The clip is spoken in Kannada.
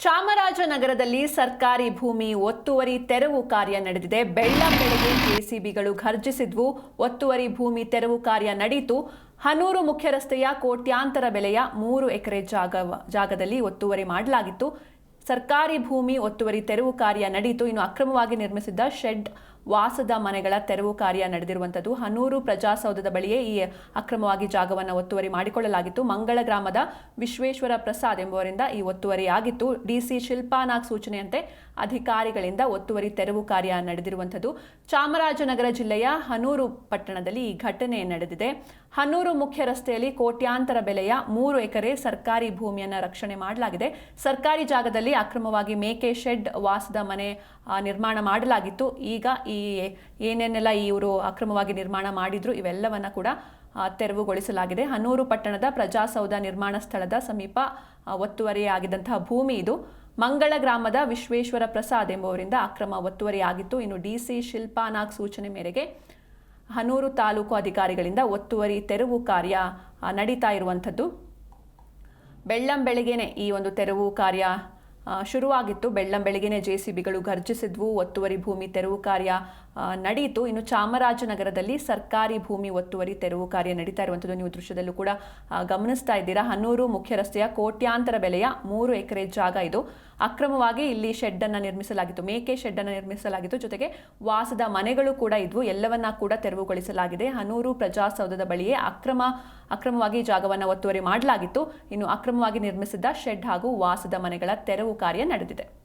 ಚಾಮರಾಜನಗರದಲ್ಲಿ ಸರ್ಕಾರಿ ಭೂಮಿ ಒತ್ತುವರಿ ತೆರವು ಕಾರ್ಯ ನಡೆದಿದೆ. ಬೆಳ್ಳಂಬೆಳಗ್ಗೆ ಕೆಸಿಬಿಗಳು ಘರ್ಜಿಸಿದ್ವು. ಒತ್ತುವರಿ ಭೂಮಿ ತೆರವು ಕಾರ್ಯ ನಡೆಯಿತು ಹನೂರು ಮುಖ್ಯ ರಸ್ತೆಯ ಕೋಟ್ಯಾಂತರ ಬೆಲೆಯ ಮೂರು ಎಕರೆ ಜಾಗ, ಜಾಗದಲ್ಲಿ ಒತ್ತುವರಿ ಮಾಡಲಾಗಿತ್ತು. ಸರ್ಕಾರಿ ಭೂಮಿ ಒತ್ತುವರಿ ತೆರವು ಕಾರ್ಯ ನಡೆಯಿತು ಇನ್ನು ಅಕ್ರಮವಾಗಿ ನಿರ್ಮಿಸಿದ್ದ ಶೆಡ್ ವಾಸದ ಮನೆಗಳ ತೆರವು ಕಾರ್ಯ ನಡೆದಿರುವಂಥದ್ದು. ಹನೂರು ಪ್ರಜಾಸೌಧದ ಬಳಿಯೇ ಈ ಅಕ್ರಮವಾಗಿ ಜಾಗವನ್ನು ಒತ್ತುವರಿ ಮಾಡಿಕೊಳ್ಳಲಾಗಿತ್ತು. ಮಂಗಳ ಗ್ರಾಮದ ವಿಶ್ವೇಶ್ವರ ಪ್ರಸಾದ್ ಎಂಬುವರಿಂದ ಈ ಒತ್ತುವರಿ ಆಗಿತ್ತು ಡಿಸಿ ಶಿಲ್ಪಾನಾಗ್ ಸೂಚನೆಯಂತೆ ಅಧಿಕಾರಿಗಳಿಂದ ಒತ್ತುವರಿ ತೆರವು ಕಾರ್ಯ ನಡೆದಿರುವಂಥದ್ದು. ಚಾಮರಾಜನಗರ ಜಿಲ್ಲೆಯ ಹನೂರು ಪಟ್ಟಣದಲ್ಲಿ ಈ ಘಟನೆ ನಡೆದಿದೆ. ಹನೂರು ಮುಖ್ಯ ರಸ್ತೆಯಲ್ಲಿ ಕೋಟ್ಯಾಂತರ ಬೆಲೆಯ ಮೂರು ಎಕರೆ ಸರ್ಕಾರಿ ಭೂಮಿಯನ್ನು ರಕ್ಷಣೆ ಮಾಡಲಾಗಿದೆ. ಸರ್ಕಾರಿ ಜಾಗದಲ್ಲಿ ಅಕ್ರಮವಾಗಿ ಮೇಕೆ ಶೆಡ್ ವಾಸದ ಮನೆ ನಿರ್ಮಾಣ ಮಾಡಲಾಗಿತ್ತು. ಈಗ ಈ ಏನೇನೆಲ್ಲ ಇವರು ಅಕ್ರಮವಾಗಿ ನಿರ್ಮಾಣ ಮಾಡಿದ್ರು, ಇವೆಲ್ಲವನ್ನ ಕೂಡ ತೆರವುಗೊಳಿಸಲಾಗಿದೆ. ಹನೂರು ಪಟ್ಟಣದ ಪ್ರಜಾಸೌಧ ನಿರ್ಮಾಣ ಸ್ಥಳದ ಸಮೀಪ ಒತ್ತುವರಿಯಾಗಿದ್ದಂತಹ ಭೂಮಿ ಇದು. ಮಂಗಳ ಗ್ರಾಮದ ವಿಶ್ವೇಶ್ವರ ಪ್ರಸಾದ್ ಎಂಬುವರಿಂದ ಅಕ್ರಮ ಒತ್ತುವರಿಯಾಗಿತ್ತು ಇನ್ನು ಡಿಸಿ ಶಿಲ್ಪಾನಾಗ್ ಸೂಚನೆ ಮೇರೆಗೆ ಹನೂರು ತಾಲೂಕು ಅಧಿಕಾರಿಗಳಿಂದ ಒತ್ತುವರಿ ತೆರವು ಕಾರ್ಯ ನಡೀತಾ ಇರುವಂಥದ್ದು. ಬೆಳ್ಳಂ ಬೆಳಗ್ಗೆನೆ ಈ ಒಂದು ತೆರವು ಕಾರ್ಯ ಶುರುವಾಗಿತ್ತು. ಬೆಳ್ಳಂ ಬೆಳಗ್ಗೆನೆ ಜೆ ಸಿ ಬಿಗಳು ಘರ್ಜಿಸಿದ್ವು. ಒತ್ತುವರಿ ಭೂಮಿ ತೆರವು ಕಾರ್ಯ ನಡೆಯಿತು ಇನ್ನು ಚಾಮರಾಜನಗರದಲ್ಲಿ ಸರ್ಕಾರಿ ಭೂಮಿ ಒತ್ತುವರಿ ತೆರವು ಕಾರ್ಯ ನಡೀತಾ ಇರುವಂಥದ್ದು ನೀವು ದೃಶ್ಯದಲ್ಲೂ ಕೂಡ ಗಮನಿಸ್ತಾ ಇದ್ದೀರಾ. ಹನ್ನೂರು ಮುಖ್ಯ ರಸ್ತೆಯ ಕೋಟ್ಯಾಂತರ ಬೆಲೆಯ ಮೂರು ಎಕರೆ ಜಾಗ ಇದು. ಅಕ್ರಮವಾಗಿ ಇಲ್ಲಿ ಶೆಡ್ ಅನ್ನ ನಿರ್ಮಿಸಲಾಗಿತ್ತು. ಮೇಕೆ ಶೆಡ್ ಅನ್ನು ನಿರ್ಮಿಸಲಾಗಿತ್ತು. ಜೊತೆಗೆ ವಾಸದ ಮನೆಗಳು ಕೂಡ ಇದ್ವು. ಎಲ್ಲವನ್ನ ಕೂಡ ತೆರವುಗೊಳಿಸಲಾಗಿದೆ. ಹನೂರು ಪ್ರಜಾಸೌಧದ ಬಳಿಯೇ ಅಕ್ರಮ, ಅಕ್ರಮವಾಗಿ ಜಾಗವನ್ನು ಒತ್ತುವರಿ ಮಾಡಲಾಗಿತ್ತು. ಇನ್ನು ಅಕ್ರಮವಾಗಿ ನಿರ್ಮಿಸಿದ್ದ ಶೆಡ್ ಹಾಗೂ ವಾಸದ ಮನೆಗಳ ತೆರವು ಕಾರ್ಯ ನಡೆದಿದೆ.